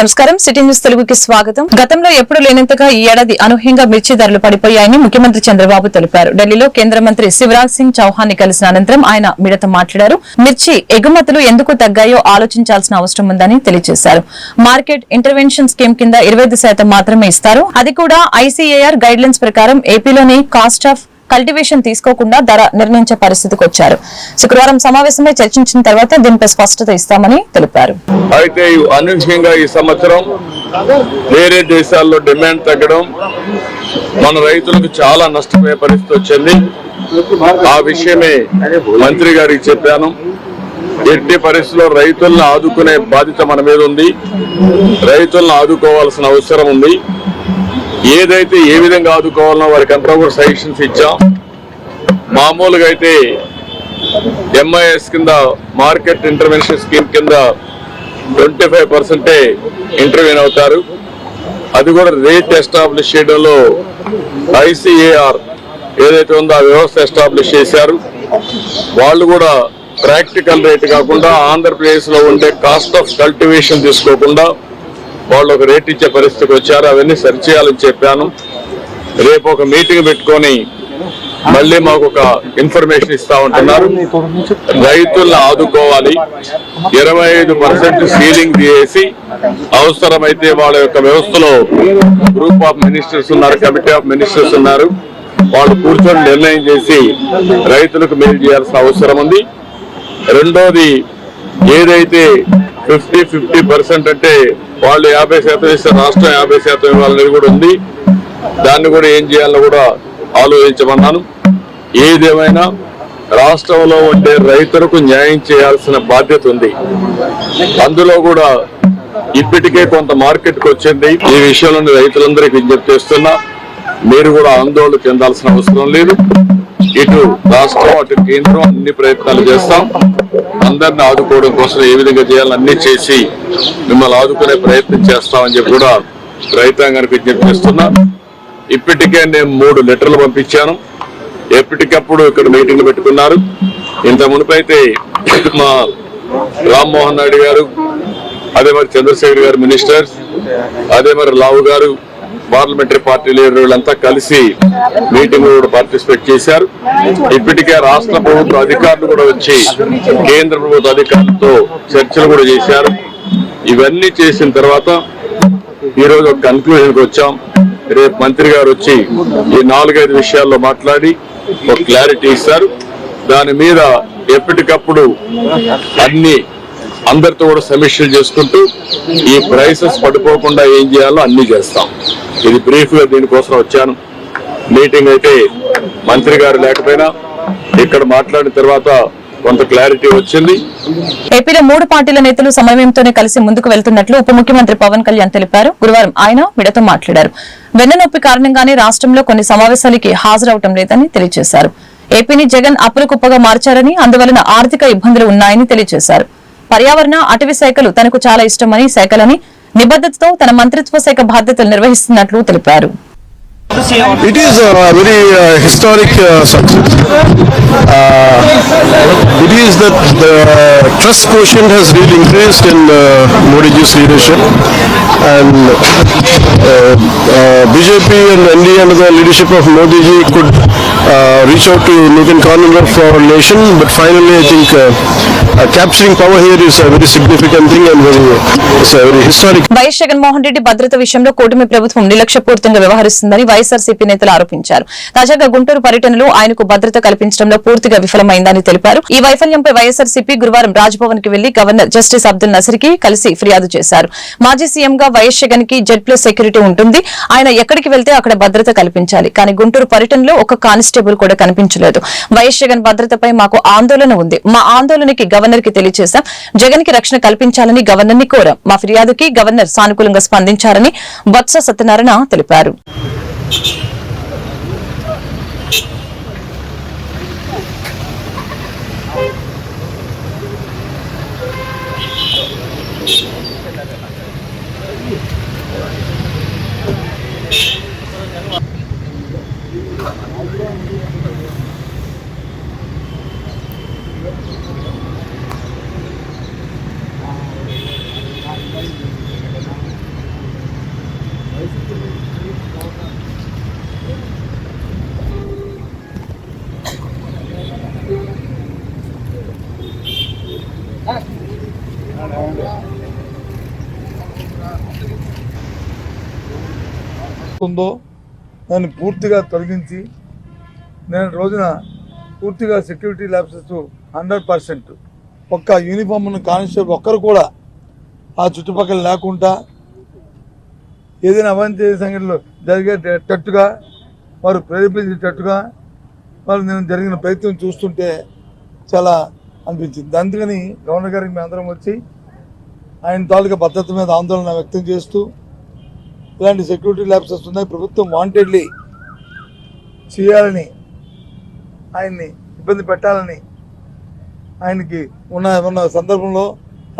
నమస్కారం. City news తెలుగుకి స్వాగతం. గతంలో ఎప్పుడు లేనంతగా ఈ ఏడాది అనూహ్యంగా మిర్చి ధరలు పడిపోయాయని ముఖ్యమంత్రి చంద్రబాబు తెలిపారు. ఢిల్లీలో కేంద్ర మంత్రి శివరాజ్ సింగ్ చౌహాన్ని కలిసిన అనంతరం ఆయన మీడతో మాట్లాడారు. మిర్చి ఎగుమతులు ఎందుకు తగ్గాయో ఆలోచించాల్సిన అవసరం ఉందని తెలియజేశారు. మార్కెట్ ఇంటర్వెన్షన్ స్కీమ్ కింద ఇరవై శాతం మాత్రమే ఇస్తారు. అది కూడా ఐసీఏఆర్ గైడ్ లైన్స్ ప్రకారం ఏపీలోని కాస్ట్ ఆఫ్ కల్టివేషన్ తీసుకోకుండా ధర నిర్ణయించే పరిస్థితికి వచ్చారు. శుక్రవారం సమావేశంలో చర్చించిన తర్వాత దీనిపై స్పష్టత ఇస్తామని తెలిపారు. అయితే అనూహ్యంగా ఈ సంవత్సరం వేరే దేశాల్లో డిమాండ్ తగ్గడం మన రైతులకు చాలా నష్టపోయే పరిస్థితి వచ్చింది. ఆ విషయమే మంత్రి గారికి చెప్పాను. ఎట్టి పరిస్థితుల్లో రైతులను ఆదుకునే బాధ్యత మన మీద ఉంది. రైతులను ఆదుకోవాల్సిన అవసరం ఉంది. ఏదైతే ఏ విధంగా ఆదుకోవాలనో వారికి అంతా కూడా సజెషన్స్ ఇచ్చాం. మామూలుగా అయితే ఎంఐఎస్ కింద మార్కెట్ ఇంటర్వెన్షన్ స్కీమ్ కింద ట్వంటీ ఫైవ్ పర్సెంటే ఇంటర్వ్యూన్ అవుతారు. అది కూడా రేట్ ఎస్టాబ్లిష్ చేయడంలో ఐసిఏఆర్ ఏదైతే ఉందో ఆ వ్యవస్థ ఎస్టాబ్లిష్ చేశారు. వాళ్ళు కూడా ప్రాక్టికల్ రేట్ కాకుండా ఆంధ్రప్రదేశ్లో ఉండే కాస్ట్ ఆఫ్ కల్టివేషన్ తీసుకోకుండా వాళ్ళు ఒక రేట్ ఇచ్చే పరిస్థితికి వచ్చారు అవన్నీ సరిచేయాలని చెప్పాను. రేపు ఒక మీటింగ్ పెట్టుకొని మళ్ళీ మాకు ఒక ఇన్ఫర్మేషన్ ఇస్తా ఉంటున్నారు. రైతులను ఆదుకోవాలి. ఇరవై ఐదు పర్సెంట్ సీలింగ్ తీసేసి అవసరమైతే వాళ్ళ యొక్క వ్యవస్థలో గ్రూప్ ఆఫ్ మినిస్టర్స్ ఉన్నారు కమిటీ ఆఫ్ మినిస్టర్స్ ఉన్నారు. వాళ్ళు కూర్చొని నిర్ణయం చేసి రైతులకు మేలు చేయాల్సిన అవసరం ఉంది. రెండోది ఏదైతే ఫిఫ్టీ ఫిఫ్టీ పర్సెంట్ అంటే వాళ్ళు యాభై శాతం ఇస్తే రాష్ట్రం యాభై శాతం ఇవ్వాలనేది కూడా ఉంది. దాన్ని కూడా ఏం చేయాలో కూడా ఆలోచించమన్నాను. ఏదేమైనా రాష్ట్రంలో ఉండే రైతులకు న్యాయం చేయాల్సిన బాధ్యత ఉంది. అందులో కూడా ఇప్పటికే కొంత మార్కెట్కి వచ్చింది. ఈ విషయంలో రైతులందరికీ విజ్ఞప్తి చేస్తున్నా మీరు కూడా ఆందోళన చెందాల్సిన అవసరం లేదు. ఇటు రాష్ట్రం అటు కేంద్రం అన్ని ప్రయత్నాలు చేస్తాం. అందరిని ఆదుకోవడం కోసం ఏ విధంగా చేయాలని అన్ని చేసి మిమ్మల్ని ఆదుకునే ప్రయత్నం చేస్తామని చెప్పి కూడా రైతాంగానికి విజ్ఞప్తి చేస్తున్నా. ఇప్పటికే నేను మూడు లెటర్లు పంపించాను. ఎప్పటికప్పుడు ఇక్కడ మీటింగ్లు పెట్టుకున్నారు. ఇంత మునుపైతే మా రామ్మోహన్ నాయుడు గారు అదే మరి చంద్రశేఖర్ గారు మినిస్టర్ అదే మరి లావు గారు పార్లమెంటరీ పార్టీ లీడర్లంతా కలిసి మీటింగ్ కూడా పార్టిసిపేట్ చేశారు. ఇప్పటికే రాష్ట్ర ప్రభుత్వ అధికారులు కూడా వచ్చి కేంద్ర ప్రభుత్వ అధికారులతో చర్చలు కూడా చేశారు. ఇవన్నీ చేసిన తర్వాత ఈరోజు ఒక కన్క్లూజన్కి వచ్చాం. రేపు మంత్రి గారు వచ్చి ఈ నాలుగైదు విషయాల్లో మాట్లాడి ఒక క్లారిటీ ఇస్తారు. దాని మీద ఎప్పటికప్పుడు అన్ని అందరితో కూడా సమీక్షలు చేసుకుంటూ ఈ ప్రైసెస్ పడిపోకుండా ఏం చేయాలో అన్ని చేస్తాం. ఇది బ్రీఫ్గా దీనికోసం వచ్చాను. మీటింగ్ అయితే మంత్రి గారు లేకపోయినా ఇక్కడ మాట్లాడిన తర్వాత కొంత క్లారిటీ వచ్చింది. ఏపీలో మూడు పార్టీల నేతలు సమన్వయంతోనే కలిసి ముందుకు వెళ్తున్నట్లు ఉప ముఖ్యమంత్రి పవన్ కళ్యాణ్ తెలిపారు. గురువారం ఆయన మీడియాతో మాట్లాడారు. వెన్ననొప్పి కారణంగానే రాష్ట్రంలో కొన్ని సమావేశాలకి హాజరవటం లేదని తెలియజేశారు. ఏపీని జగన్ అప్పుల కుప్పగా మార్చారని అందువలన ఆర్థిక ఇబ్బందులు ఉన్నాయని తెలియజేశారు. పర్యావరణ అటవీ శాఖలు తనకు చాలా ఇష్టమని శాఖలని నిబద్ధతతో తన మంత్రిత్వ శాఖ బాధ్యతలు నిర్వహిస్తున్నట్లు తెలిపారు. It is a very uh, historic uh, success. Uh, it is that the trust quotient has really increased in uh, Modi ji's leadership and uh, uh, BJP and NDA under the leadership of Modi ji could uh, reach out to nook and corner of our nation but finally I think uh, uh, capturing power here is a very significant thing and very, it's a very historic YS Jaganmohan Reddy భద్రత విషయంలో కూటమి ప్రభుత్వం నిర్లక్ష్యపూరితంగా వ్యవహరిస్తుందని వైఎస్ఆర్సీపీ నేతలు ఆరోపించారు. తాజాగా గుంటూరు పర్యటనలో ఆయనకు భద్రత కల్పించడంలో పూర్తిగా విఫలమైందని తెలిపారు. ఈ వైఫల్యంపై వైఎస్ఆర్సీపీ గురువారం రాజ్భవన్కి వెళ్ళి గవర్నర్ జస్టిస్ అబ్దుల్ నసర్కి కలిసి ఫిర్యాదు చేశారు. మాజీ సీఎంగా వైఎస్ జగన్కి జెడ్ ప్లస్ సెక్యూరిటీ ఉంటుంది. ఆయన ఎక్కడికి వెళ్తే అక్కడ భద్రత కల్పించాలి. కానీ గుంటూరు పర్యటనలో ఒక కానిస్టేబుల్ కూడా కనిపించలేదు. వైఎస్ జగన్ భద్రతపై మాకు ఆందోళన ఉంది. మా ఆందోళనకి గవర్నర్కి తెలియజేశాం జగన్కి రక్షణ కల్పించాలని గవర్నర్ని కోరాం. మా ఫిర్యాదుకి గవర్నర్ సానుకూలంగా స్పందించారని బొత్స సత్యనారాయణ తెలిపారు. Thank you. ఉందో దాన్ని పూర్తిగా తొలగించి నేను రోజున పూర్తిగా సెక్యూరిటీ ల్యాబ్సెస్ హండ్రెడ్ పర్సెంట్ ఒక్క యూనిఫామ్ను కానిస్టేబుల్ ఒక్కరు కూడా ఆ చుట్టుపక్కల లేకుండా ఏదైనా అవాంఛనీయ సంఘటనలు జరిగేటట్టుగా వారు ప్రేరేపించేటట్టుగా వాళ్ళు నేను జరిగిన ప్రయత్నం చూస్తుంటే చాలా అనిపించింది. అందుకని గవర్నర్ గారికి మేము అందరం వచ్చి ఆయన తాలూకా భద్రత మీద ఆందోళన వ్యక్తం చేస్తూ ఇలాంటి సెక్యూరిటీ ల్యాబ్సెస్ ఉన్నాయి. ప్రభుత్వం వాంటెడ్లీ చేయాలని ఆయన్ని ఇబ్బంది పెట్టాలని ఆయనకి ఉన్న ఉన్న సందర్భంలో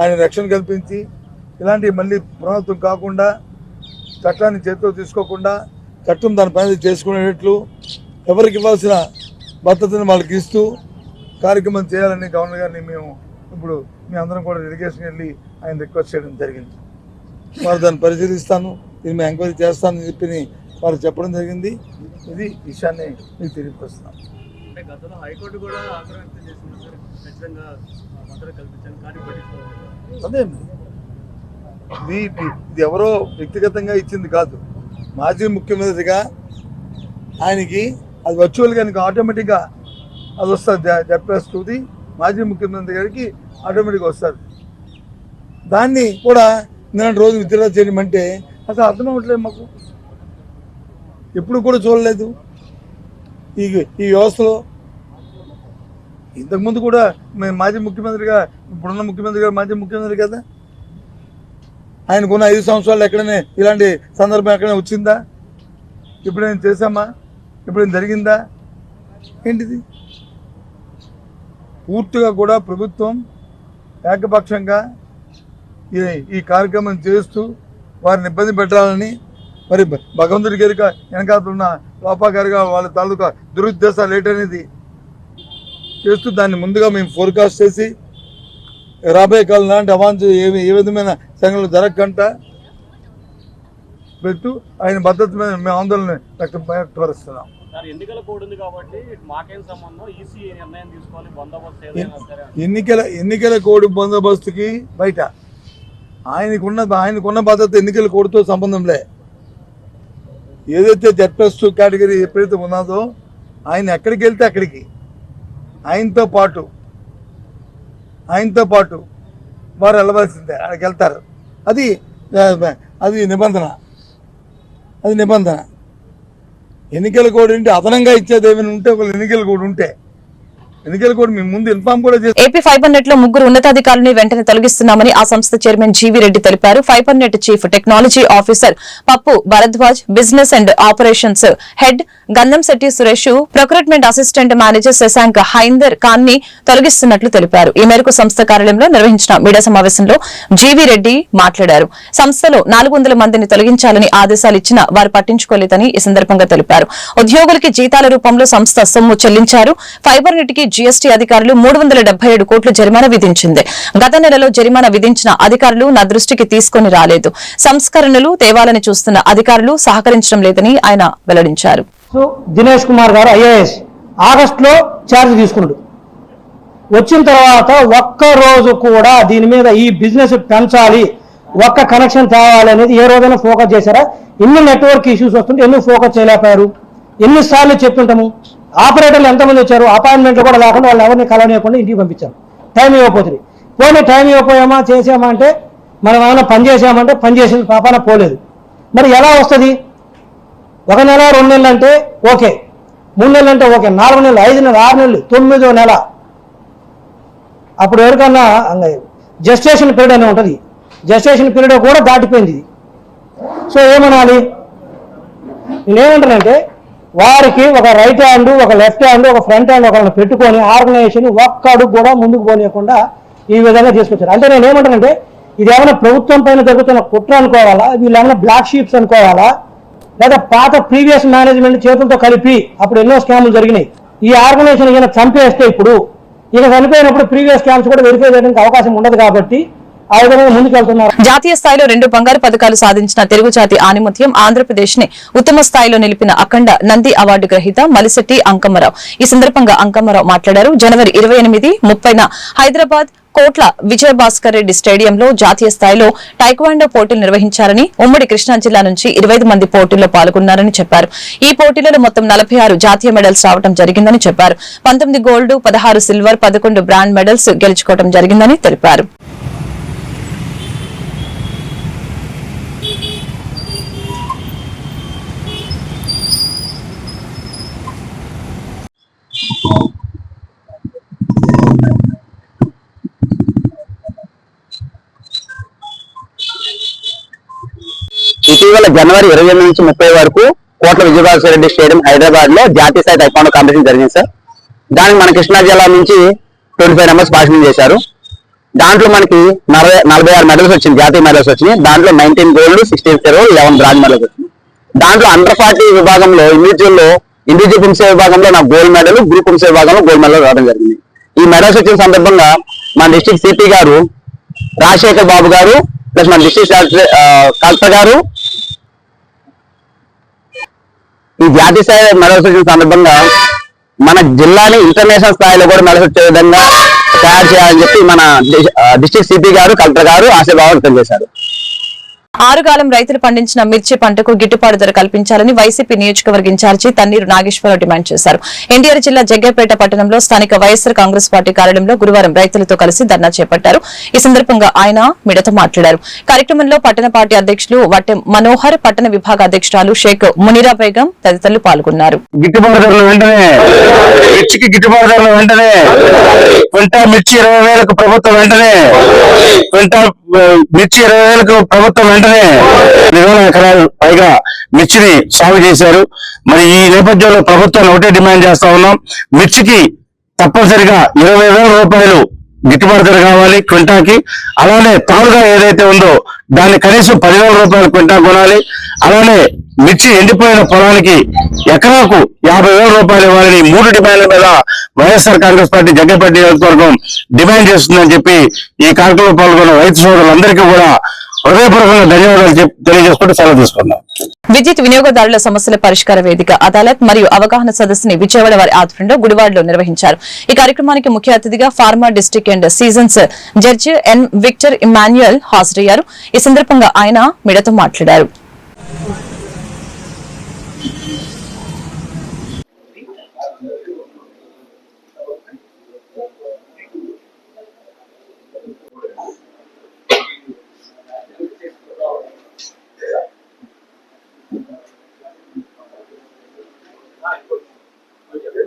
ఆయన రక్షణ కల్పించి ఇలాంటివి మళ్ళీ పునరావృతం కాకుండా చట్టాన్ని చేతిలో తీసుకోకుండా చట్టం దాని పని చేసుకునేటట్లు ఎవరికి ఇవ్వాల్సిన భద్రతను వాళ్ళకి ఇస్తూ కార్యక్రమం చేయాలని గవర్నర్ గారిని మేము ఇప్పుడు మీ అందరం కూడా డెలిగేషన్ వెళ్ళి ఆయన రిక్వెస్ట్ చేయడం జరిగింది. వారు దాన్ని పరిశీలిస్తాను. దీన్ని మేము ఎంక్వైరీ చేస్తానని చెప్పి వారు చెప్పడం జరిగింది. ఇది విషయాన్ని మీకు తెలియపరుస్తున్నాం గతంలో హైకోర్టు కూడా ఆగ్రహం వ్యక్తం చేసింది సార్. ఖచ్చితంగా ఆ, భద్రత కల్పించాలి కానీ పట్టించుకోవాలి అదే ఇది ఇది ఎవరో వ్యక్తిగతంగా ఇచ్చింది కాదు. మాజీ ముఖ్యమంత్రిగా ఆయనకి అది వర్చువల్గా ఆయనకి ఆటోమేటిక్గా అది వస్తుంది. చెప్పేస్తుంది. మాజీ ముఖ్యమంత్రి గారికి ఆటోమేటిక్గా వస్తుంది. దాన్ని కూడా నేను రోజు విత్డ్రా చేయమంటే అసలు అర్థం అవ్వట్లేదు మాకు. ఎప్పుడు కూడా చూడలేదు. ఈ ఈ వ్యవస్థలో ఇంతకుముందు కూడా మేము మాజీ ముఖ్యమంత్రిగా ఇప్పుడున్న ముఖ్యమంత్రి గారు మాజీ ముఖ్యమంత్రి కదా? ఆయనకున్న ఐదు సంవత్సరాలు ఎక్కడనే ఇలాంటి సందర్భం ఎక్కడైనా వచ్చిందా? ఇప్పుడేం చేశామా? ఇప్పుడేం జరిగిందా? ఏంటిది? పూర్తిగా కూడా ప్రభుత్వం ఏకపక్షంగా ఈ ఈ కార్యక్రమం చేస్తూ వారిని ఇబ్బంది పెట్టాలని మరి భగవంతుడి గారిగా వెనకాతున్న లోపా గారిగా వాళ్ళ తాలూకా దురుద్దేశాలు ఏంటనేది చేస్తూ దాన్ని ముందుగా మేము ఫోర్కాస్ట్ చేసి రాబోయే కాలం లాంటి అవాంఛ ఏ ఏ విధమైన సంఘటనలు జరగకుండా పెట్టు ఆయన భద్రత మీద మేము ఆందోళన వ్యక్తం వ్యక్తపరుస్తున్నాం. ఎన్నికల ఎన్నికల కోడ్ బందోబస్తుకి బయట ఆయనకున్న ఆయనకున్న భద్రత ఎన్నికల కోడ్తో సంబంధం లే. ఏదైతే జెడ్ టూ కేటగిరీ ఎప్పుడైతే ఉన్నదో ఆయన ఎక్కడికి వెళ్తే అక్కడికి. ఆయనతో పాటు ఆయనతో పాటు వారు వెళ్ళవలసిందే అక్కడికి వెళ్తారు. అది అది నిబంధన. అది నిబంధన. ఎన్నికల కోడ్ ఉంటే అదనంగా ఇచ్చేది ఏమైనా ఉంటే ఒకళ్ళు ఎన్నికల కోడ్ ఉంటే. ఎన్నికలు కూడా మేము ముందు ఇన్ఫామ్ కూడా చేసి ఏపీ ఫైవ్ హండ్రెడ్లో ముగ్గురు ఉన్నతాధికారులను వెంటనే తొలగిస్తున్నామని ఆ సంస్థ చైర్మన్ జీవీ రెడ్డి తెలిపారు. Five hundred chief technology officer Pappu Bharadwaj business and operations head Gandham Shetty Suresh procurement assistant manager Shashank Haindar ఖాన్ని తొలగిస్తున్నట్లు తెలిపారు. ఈ మేరకు సంస్థ కార్యాలయంలో నిర్వహించిన మీడియా సమావేశంలో జీవీ రెడ్డి మాట్లాడారు. సంస్థలో నాలుగు వందల మందిని తొలగించాలని ఆదేశాలు ఇచ్చినా వారు పట్టించుకోలేదని ఈ సందర్భంగా తెలిపారు. ఉద్యోగులకి జీతాల రూపంలో సంస్థ సొమ్ము చెల్లించారు. ఫైబర్ నెట్కి జీఎస్టీ అధికారులు మూడు వందల ఏడు జరిమానా విధించింది. గత నెలలో జరిమానా విధించిన అధికారులు నా దృష్టికి తీసుకొని రాలేదు. సంస్కరణలు తేవాలని చూస్తున్న అధికారులు సహకరించడం లేదని ఆయన వెల్లడించారు. దినేష్ కుమార్ గారు ఐఏఎస్ ఆగస్టులో ఛార్జ్ తీసుకున్నాడు. వచ్చిన తర్వాత ఒక్క రోజు కూడా దీని మీద ఈ బిజినెస్ పెంచాలి ఒక్క కనెక్షన్ తేవాలి అనేది ఏ రోజైనా ఫోకస్ చేశారా? ఎన్ని నెట్వర్క్ ఇష్యూస్ వస్తుంటే ఎందుకు ఫోకస్ చేయలేకపోయారు? ఎన్నిసార్లు చెప్తుంటాము? ఆపరేటర్లు ఎంతమంది వచ్చారు? అపాయింట్మెంట్లు కూడా లేకుండా వాళ్ళు ఎవరిని కలవనీయకుండా ఇంటికి పంపించారు. టైం ఇవ్వకపోతుంది పోనీ టైం ఇవ్వకపోయామా? చేసామా అంటే మనం ఏమైనా పని చేసామంటే పని చేసిన పాపాన పోలేదు. మరి ఎలా వస్తుంది? ఒక నెల రెండు నెలలు అంటే ఓకే. మూడు నెలలు అంటే ఓకే. నాలుగు నెలలు ఐదు నెలలు ఆరు నెలలు తొమ్మిదో నెల. అప్పుడు ఎవరికన్నా జస్టేషన్ పీరియడ్ అని ఉంటుంది. జస్టేషన్ పీరియడ్ కూడా దాటిపోయింది సో ఏమనాలి? నేనేమంటానంటే వారికి ఒక రైట్ హ్యాండ్ ఒక లెఫ్ట్ హ్యాండ్ ఒక ఫ్రంట్ హ్యాండ్ ఒకరిని పెట్టుకొని ఆర్గనైజేషన్ ఒక్కడు కూడా ముందుకు పోనీయకుండా ఈ విధంగా తీసుకొచ్చారు అంటే నేను ఏమంటానంటే ఇది ఏమైనా ప్రభుత్వం పైన జరుగుతున్న కుట్ర అనుకోవాలా? వీళ్ళు ఏమైనా బ్లాక్ షీప్స్ అనుకోవాలా? లేదా పాత ప్రీవియస్ మేనేజ్మెంట్ చేతులతో కలిపి అప్పుడు ఎన్నో స్కామ్లు జరిగినాయి. ఈ ఆర్గనైజేషన్ ఈయన చంపేస్తే ఇప్పుడు ఇక చనిపోయినప్పుడు ప్రీవియస్ స్కామ్స్ కూడా వెరిఫై చేయడానికి అవకాశం ఉండదు కాబట్టి ఆ విధంగా ముందుకెళ్తున్నారు. జాతీయ స్థాయిలో రెండు బంగారు పథకాలు సాధించిన తెలుగు జాతి ఆనిమత్యం ఆంధ్రప్రదేశ్ని ఉత్తమ స్థాయిలో నిలిపిన అఖండ నంది అవార్డు గ్రహీత మలిశెట్టి అంకమ్మరావు. ఈ సందర్భంగా అంకమ్మరావు మాట్లాడారు. జనవరి ఇరవై ఎనిమిది ముప్పైన హైదరాబాద్ కోట్ల విజయభాస్కర్ రెడ్డి స్టేడియంలో జాతీయ స్థాయిలో టైక్వాండో పోటీలు నిర్వహించారని ఉమ్మడి కృష్ణా జిల్లా నుంచి ఇరవై మంది పోటీల్లో పాల్గొన్నారని చెప్పారు. ఈ పోటీలలో మొత్తం నలభై ఆరు జాతీయ మెడల్స్ రావడం జరిగిందని చెప్పారు. పంతొమ్మిది గోల్డ్ పదహారు సిల్వర్ పదకొండు బ్రాండ్ మెడల్స్ గెలుచుకోవడం జరిగిందని తెలిపారు. ఇటీవల జనవరి ఇరవై ఎనిమిది నుంచి ముప్పై వరకు కోట్ల విజయభాస్కర్ రెడ్డి స్టేడియం హైదరాబాద్లో జాతీయ స్థాయి టైకాండో కాంపిటీషన్ జరిగింది సార్ దానికి మన కృష్ణా జిల్లా నుంచి ట్వంటీ ఫైవ్ మెంబర్స్ పార్టిసిపేట్ చేశారు. దాంట్లో మనకి నలభై నలభై ఆరు మెడల్స్ వచ్చింది జాతీయ మెడల్స్ వచ్చినాయి. దాంట్లో nineteen gold sixteen silver eleven bronze medals వచ్చింది దాంట్లో అండర్ ఫార్టీ విభాగంలో ఇండివిజువల్లో ఇండివిజువల్ పుంసే విభాగంలో నాకు గోల్డ్ మెడల్ గ్రూప్ పుంసే విభాగంలో గోల్డ్ మెడల్ రావడం జరిగింది. ఈ మెడల్స్ వచ్చిన సందర్భంగా మన డిస్ట్రిక్ట్ సిపి గారు రాజశేఖర్ బాబు గారు ప్లస్ మన డిస్ట్రిక్ట్ కలెక్టర్ గారు ఈ జాతీయ స్థాయి మెడల్స్ వచ్చిన సందర్భంగా మన జిల్లాని ఇంటర్నేషనల్ స్థాయిలో కూడా మెడల్స్ వచ్చే విధంగా తయారు చేయాలని చెప్పి మన డిస్ట్రిక్ట్ సిపి గారు కలెక్టర్ గారు ఆశాభావం వ్యక్తం చేశారు. ఆరుగాలం రైతులు పండించిన మిర్చి పంటకు గిట్టుబాటు ధర కల్పించాలని వైసీపీ నియోజకవర్గ ఇన్ఛార్జి తన్నీరు నాగేశ్వరరావు డిమాండ్ చేశారు. ఎన్టీఆర్ జిల్లా జగ్గపేట పట్టణంలో స్థానిక వైఎస్సార్ కాంగ్రెస్ పార్టీ కార్యాలయంలో గురువారం రైతులతో కలిసి ధర్నా చేపట్టారు. ఈ సందర్భంగా ఆయన మిడత మాట్లాడారు. కార్యక్రమంలో పట్టణ పార్టీ అధ్యక్షులు వట్టెం మనోహర్ పట్టణ విభాగ అధ్యక్షురాలు షేక్ మునిరా బేగం తదితరులు పాల్గొన్నారు. మిర్చి ఇరవై వేలకు ప్రభుత్వం వెంటనే మిర్చి ఇరవై వేలకు ప్రభుత్వం వెంటనే రెండు ఎకరాలు పైగా మిర్చిని సాగు చేశారు. మరి ఈ నేపథ్యంలో ప్రభుత్వాన్ని ఒకటే డిమాండ్ చేస్తా ఉన్నాం. మిర్చికి తప్పనిసరిగా ఇరవై వేల రూపాయలు గిట్టుబాటు ధర కావాలి క్వింటాకి అలానే తాలుగా ఏదైతే ఉందో దాన్ని కనీసం పదివేల రూపాయలు క్వింటా కొనాలి. అలానే మిర్చి ఎండిపోయిన పొలానికి ఎకరాకు యాభై వేల రూపాయలు ఇవ్వాలని మూడు డిమాండ్ల మీద వైఎస్ఆర్ కాంగ్రెస్ పార్టీ జగ్గపేట నియోజకవర్గం డిమాండ్ చేస్తుందని చెప్పి ఈ కార్యక్రమంలో పాల్గొన్న రైతు సోదరులందరికీ కూడా హృదయపూర్వకంగా ధన్యవాదాలు తెలియజేసుకుంటూ సెలవు తీసుకున్నాం విద్యుత్ వినియోగదారుల సమస్యల పరిష్కార వేదిక అదాలత్ మరియు అవగాహన సదస్సుని విజయవాడ వారి ఆధ్వర్యంలో గుడివాడలో నిర్వహించారు. ఈ కార్యక్రమానికి ముఖ్య అతిథిగా former district and sessions judge N Victor Emmanuel హాజరయ్యారు. ఈ సందర్భంగా ఆయన మిడతో మాట్లాడారు.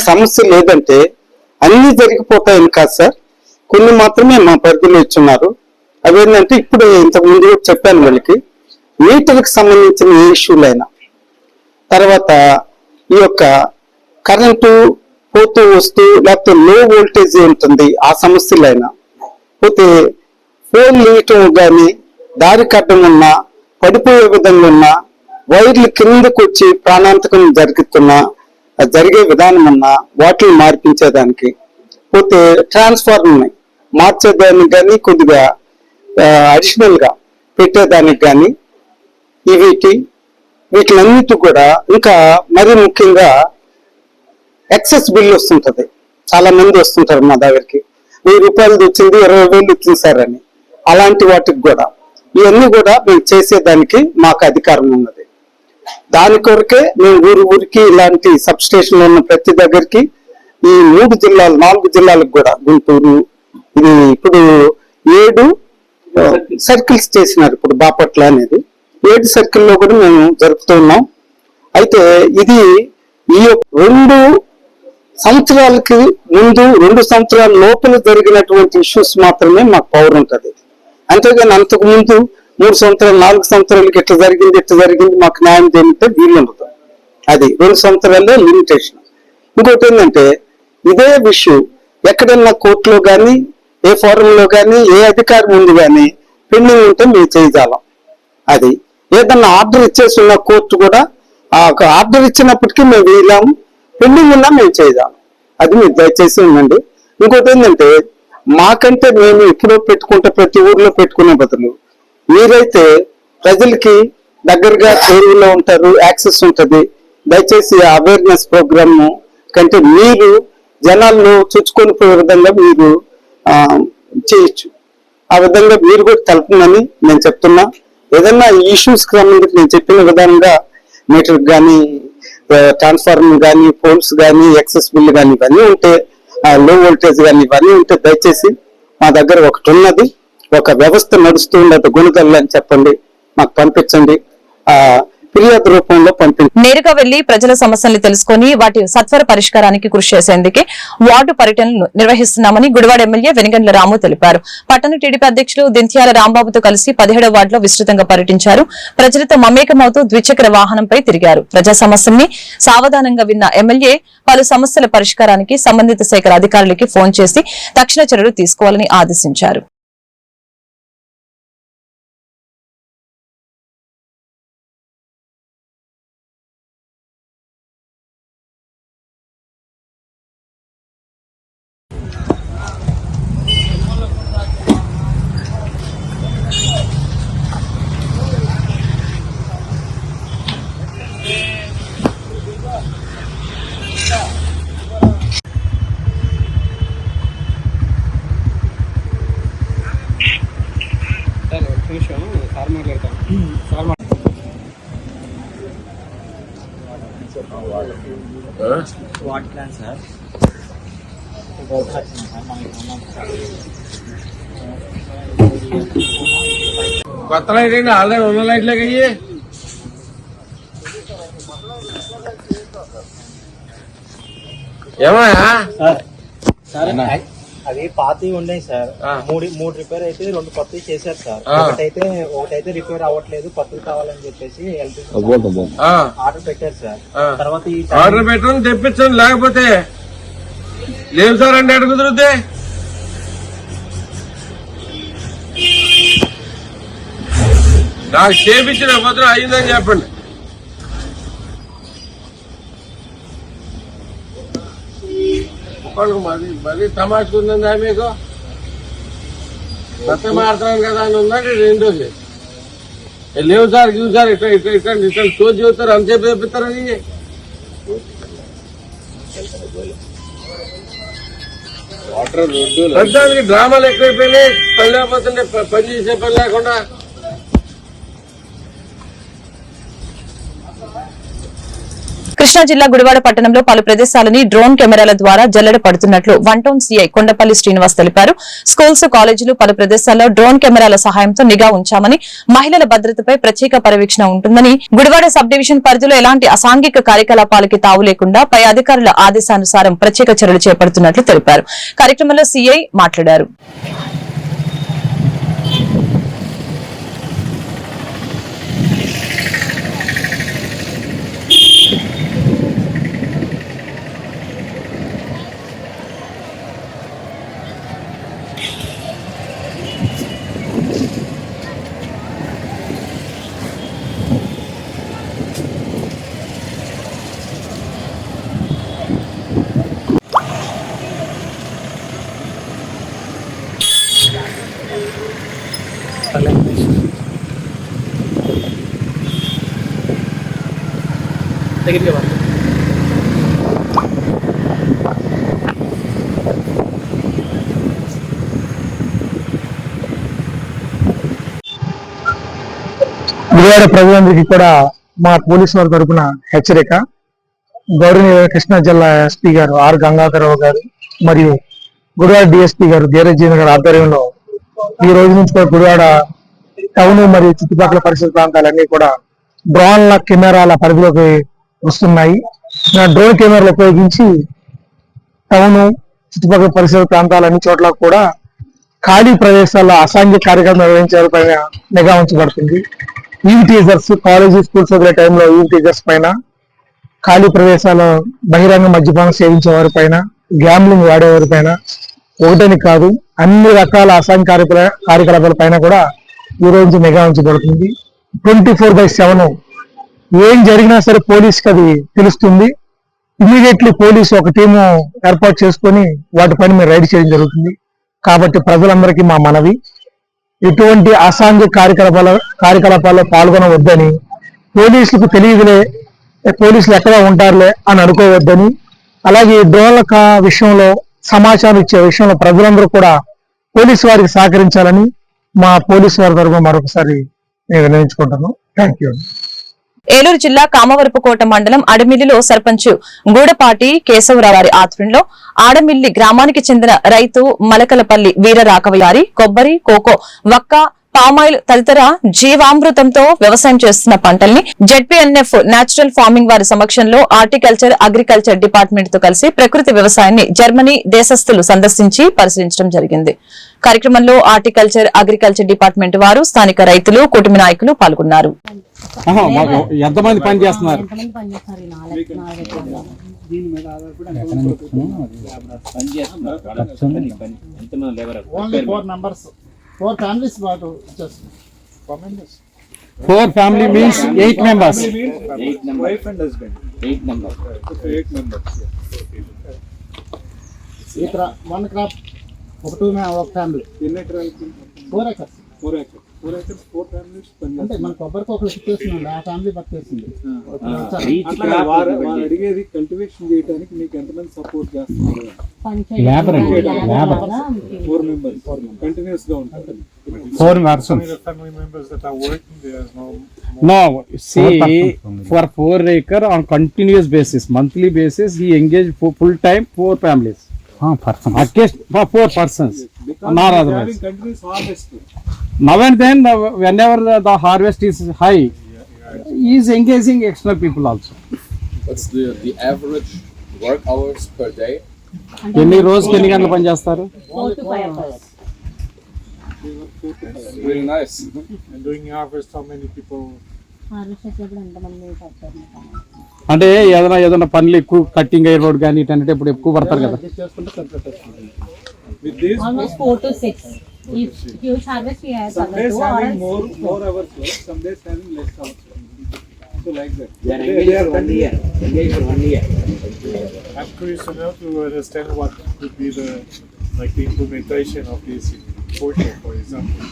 సమస్య లేదంటే అన్ని జరిగిపోతాయని కాదు సార్. కొన్ని మాత్రమే మా పరిధిలో ఇచ్చున్నారు. అవేంటంటే ఇప్పుడు ఇంతకు ముందు చెప్పాను వాళ్ళకి. మీటర్కి సంబంధించిన ఏ ఇష్యూలైనా తర్వాత ఈ యొక్క కరెంటు పోతూ వస్తూ లేకపోతే లో వోల్టేజ్ ఉంటుంది ఆ సమస్యలైనా. పోతే ఫోన్ లేయటం కానీ దారి కట్టడం ఉన్నా పడిపోయే విధంగా ఉన్నా వైర్లు కిందకు వచ్చి ప్రాణాంతకం జరుగుతున్నా జరిగే విధానం అన్నా వాటిని మార్పించేదానికి. పోతే ట్రాన్స్ఫార్మర్ని మార్చేదానికి కానీ కొద్దిగా అడిషనల్గా పెట్టేదానికి కానీ వీటి వీటిలన్నిటి కూడా ఇంకా మరి ముఖ్యంగా ఎక్సెస్ బిల్ వస్తుంటది. చాలా మంది వస్తుంటారు మా దగ్గరికి. వెయ్యి రూపాయలది వచ్చింది ఇరవై వేలు వచ్చింది సార్ అని. అలాంటి వాటికి కూడా. ఇవన్నీ కూడా మేము చేసేదానికి మాకు అధికారం ఉన్నది. దాని కొరకే మేము ఊరు ఊరికి ఇలాంటి సబ్ స్టేషన్లు ఉన్న ప్రతి దగ్గరికి ఈ మూడు జిల్లాలు నాలుగు జిల్లాలకు కూడా గుంటూరు ఇది ఇప్పుడు ఏడు సర్కిల్స్ చేసినారు ఇప్పుడు బాపట్ల అనేది. ఏడు సర్కిల్లో కూడా మేము జరుపుతున్నాం అయితే ఇది ఈ యొక్క రెండు సంవత్సరాలకి ముందు రెండు సంవత్సరాల లోపల జరిగినటువంటి ఇష్యూస్ మాత్రమే మాకు పవర్ ఉంటుంది. అంతేగాని అంతకు ముందు మూడు సంవత్సరాలు నాలుగు సంవత్సరాలకి ఇట్లా జరిగింది ఇట్లా జరిగింది మాకు న్యాయం చేయంటే వీలు ఉండదు అది రెండు సంవత్సరాలే లిమిటేషన్ ఇంకోటి ఏంటంటే ఇదే విషయం ఎక్కడన్నా కోర్టులో కానీ ఏ ఫోరంలో కానీ ఏ అధికారి ముందు కానీ పెండింగ్ ఉంటే మేము చేయగలం అది ఏదన్నా ఆర్డర్ ఇచ్చేసి ఉన్న కోర్టు కూడా ఆ ఆర్డర్ ఇచ్చినప్పటికీ మేము వేయలేము పెండింగ్ ఉన్నా మేము చేయగలం అది మీరు దయచేసి ఉండండి ఇంకోటి ఏంటంటే మాకంటే మేము ఎప్పుడో పెట్టుకుంటే ప్రతి ఊర్లో పెట్టుకునే బదులు మీరైతే ప్రజలకి దగ్గరగా చెరువులో ఉంటారు యాక్సెస్ ఉంటుంది. దయచేసి అవేర్నెస్ ప్రోగ్రామ్ కంటే మీరు జనాలను చుచ్చుకొని పోయే విధంగా మీరు చేయొచ్చు. ఆ విధంగా మీరు కూడా తెలపమని నేను చెప్తున్నా. ఏదన్నా ఇష్యూస్ క్రమంగా నేను చెప్పిన విధంగా మీటర్ కానీ ట్రాన్స్ఫార్మర్ కానీ పోల్స్ కానీ ఎక్సెస్ బిల్ కానీ ఇవన్నీ ఉంటే లో వోల్టేజ్ కానీ ఇవన్నీ ఉంటే దయచేసి మా దగ్గర ఒకటి ఉన్నది. ఒక వ్యవస్థ నడుస్తూ ఉండదు. గుణదల్లు అని చెప్పండి మాకు పంపించండి. ఆ ఫిర్యాదు రూపంలో పంపించండి. నేరుగా వెళ్ళి ప్రజల సమస్యలను తెలుసుకుని వాటి సత్వర పరిష్కారానికి కృషి చేసేందుకే వార్డు పర్యటనలు నిర్వహిస్తున్నామని గుడివాడ ఎమ్మెల్యే వెనుగండ్ల రాము తెలిపారు. పట్టణ టీడీపీ అధ్యక్షులు దింత్యాల రాంబాబుతో కలిసి పదిహేడవ వార్డులో విస్తృతంగా పర్యటించారు. ప్రజలతో మమేకమవుతూ ద్విచక్ర వాహనంపై తిరిగారు. ప్రజా సమస్యల్ని సావధానంగా విన్న ఎమ్మెల్యే పలు సమస్యల పరిష్కారానికి సంబంధిత శాఖల అధికారులకి ఫోన్ చేసి తక్షణ చర్యలు తీసుకోవాలని ఆదేశించారు. వాట్ ప్లాన్ సార్ కొత్త లైట్ అయినా ఆల్రెడీ ఉన్న లైట్లకి అయ్యి ఏమయ్యా సార్ అవి పాతవి ఉన్నాయి సార్. మూడు మూడు రిపేర్ అయితే రెండు కొత్తవి చేశారు సార్. ఒకటైతే ఒకటైతే రిపేర్ అవ్వట్లేదు కొత్తవి కావాలని చెప్పేసి ఆర్డర్ పెట్టారు సార్. తర్వాత ఈ ఆర్డర్ పెట్టండి తెప్పించండి లేకపోతే లేవు సార్ అంటే కుదురుద్ది నాకు చేపించిన భద్రం అయిందని చెప్పండి. ఒకళ్ళకి మరి. మరి తమాషకు ఉందా మీకు? సత్యం మారుతాను కదా అని ఉందండి రెండోది. లేవు సార్ గివు సార్ ఇట్లా ఇట్లా ఇట్లా ఇట్లా షో చెబుతారు అంతసేపు చెప్తారని ప్రస్తుతానికి డ్రామాలు ఎక్కువైపోయినాయి పని లేకపోతుంటే ప- పని చేసే పని లేకుండా. కృష్ణా జిల్లా గుడివాడ పట్టణంలో పలు ప్రదేశాలని డ్రోన్ కెమెరాల ద్వారా జల్లెడ పడుతున్నట్లు one town CI Kondapalli Srinivas తెలిపారు. స్కూల్స్ కాలేజీలు పలు ప్రదేశాల్లో డ్రోన్ కెమెరాల సహాయంతో నిఘా ఉంచామని మహిళల భద్రతపై ప్రత్యేక పర్యవేక్షణ ఉంటుందని గుడివాడ సబ్ డివిజన్ పరిధిలో ఎలాంటి అసాంఘిక కార్యకలాపాలకి తావు లేకుండా పై అధికారుల ఆదేశానుసారం ప్రత్యేక చర్యలు చేపడుతున్నట్లు తెలిపారు. కార్యక్రమంలో సీఐ మాట్లాడారు. దగ్గరికి వా. గుడివాడ ప్రజలందరికీ కూడా మా పోలీసు వారి తరపున హెచ్చరిక గౌరవనీయ కృష్ణా జిల్లా ఎస్పీ గారు ఆర్ గంగాధరరావు గారు మరియు గుడివాడ డిఎస్పీ గారు ధీరజీన గారి ఆధ్వర్యంలో ఈ రోజు నుంచి కూడా గుడివాడ టౌన్ మరియు చుట్టుపక్కల పరిసర ప్రాంతాలన్నీ కూడా డ్రోన్ల కెమెరాల పరిధిలోకి వస్తున్నాయి. నా డ్రోన్ కెమెరాలు ఉపయోగించి టౌన్ చుట్టుపక్కల పరిసర ప్రాంతాలు అన్ని చోట్ల కూడా ఖాళీ ప్రదేశాల్లో అసాంఘిక కార్యక్రమం నిర్వహించే పైన నిఘా ఉంచబడుతుంది. ఈవ్ టీచర్స్ కాలేజీ స్కూల్స్ వదిలే టైంలో ఈవ్ టీచర్స్ పైన ఖాళీ ప్రదేశాల్లో బహిరంగ మద్యపానం సేవించే వారి పైన గ్యాంబ్లింగ్ వాడేవారి పైన ఒకటని కాదు అన్ని రకాల అసాంఘిక కార్యక్రమ కార్యకలాపాల పైన కూడా ఈ రోజు నిఘా ఉంచబడుతుంది. ట్వంటీ ఫోర్ బై సెవెన్ ఏం జరిగినా సరే పోలీస్కి అది తెలుస్తుంది. ఇమీడియట్లీ పోలీసు ఒక టీము ఏర్పాటు చేసుకొని వాటి పని మీరు రైడ్ చేయడం జరుగుతుంది. కాబట్టి ప్రజలందరికీ మా మనవి. ఎటువంటి అసాంఘిక కార్యకలాపాల కార్యకలాపాల్లో పాల్గొనవద్దని పోలీసులకు తెలియదులే పోలీసులు ఎక్కడ ఉంటారులే అని అనుకోవద్దని అలాగే ఈ డ్రోన్ల విషయంలో సమాచారం ఇచ్చే విషయంలో ప్రజలందరూ కూడా పోలీసు వారికి సహకరించాలని మా పోలీసు వారి తరఫున మరొకసారి నేను వినియోగించుకుంటాను థ్యాంక్ యూ ఏలూరు జిల్లా కామవరపుకోట మండలం అడమిల్లిలో సర్పంచ్ గూడపాటి కేశవరావు వారి ఆధ్వర్యంలో ఆడమిల్లి గ్రామానికి చెందిన రైతు మలకలపల్లి వీరరాఘవయారి కొబ్బరి కోకో వక్క పామాయిల్ తదితర జీవామృతంతో వ్యవసాయం చేస్తున్న పంటల్ని జెడ్పీఎన్ఎఫ్ నేచురల్ ఫార్మింగ్ వారి సమక్షంలో హార్టికల్చర్ అగ్రికల్చర్ డిపార్ట్మెంట్తో కలిసి ప్రకృతి వ్యవసాయాన్ని జర్మనీ దేశస్థులు సందర్శించి పరిశీలించడం జరిగింది. కార్యక్రమంలో హార్టికల్చర్ అగ్రికల్చర్ డిపార్ట్మెంట్ వారు స్థానిక రైతులు కుటుంబ నాయకులు పాల్గొన్నారు. ఎంతమంది పని చేస్తున్నారు. Four family means eight members wife and husband eight members eight members ఇక్కడ వన్ క్రాప్ ఒక టూ ఒక ఫ్యామిలీ ఎన్ని ఎకరాలు four acres four acres four four families అంటే మన కొబ్బరికి ఒకరు ఇచ్చేసిందండి ఆ ఫ్యామిలీ వారు వారు అడిగేది కల్టివేషన్ చేయడానికి మీకు ఎంతమంది సపోర్ట్ చేస్తున్నారు? Labour labour? ఫోర్ మెంబర్స్ కంటిన్యూస్గా ఉంటారు. Four persons family members that are working there is no No, see, for four acre on continuous basis, he engaged for four persons, not otherwise. continuous harvest Now and then, the- whenever the, the harvest is high, he is engaging extra people also. What's the, the average work hours per day? ఎన్ని రోజుకి ఎన్ని గంటలు పని చేస్తారు. Really nice. and during harvest how many people harvest వచ్చేప్పుడు ఎంతమంది పడతారు మీకు? అంటే ఏదైనా ఏదైనా పనులు ఎక్కువ కట్టింగ్ అయ్యే రోడ్ కానీ ఇటంటే ఇప్పుడు ఎక్కువ పడతారు కదా చేసుకుంటే complete with this Almost four to six. If huge harvest we have some other days two or having else- more more hours work some days having less hours work so like that they are, they are one year engaged for one year I'm curious to know to understand what could be the like the implementation of this in Portugal for example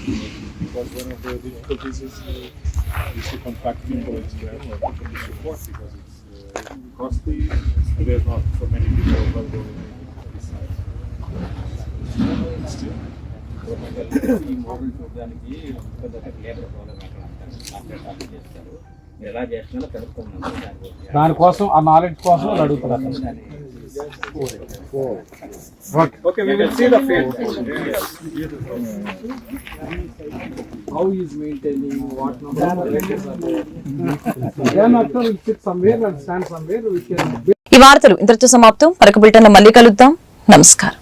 because one of the difficulties is uh, is to contract people as well or people to support because it's uh, costly and there's not so many people available in this side. Still. దానికోసం ఆ knowledge కోసం అడుగుతున్నారు అడుగుతారు Okay, we will see the field. How he is maintaining, what number of acres are there. Then after we sit somewhere and stand somewhere, we can ఈ వార్తలు ఇంతటితో సమాప్తం మరొక బులెటిన్లో మళ్ళీ కలుద్దాం నమస్కారం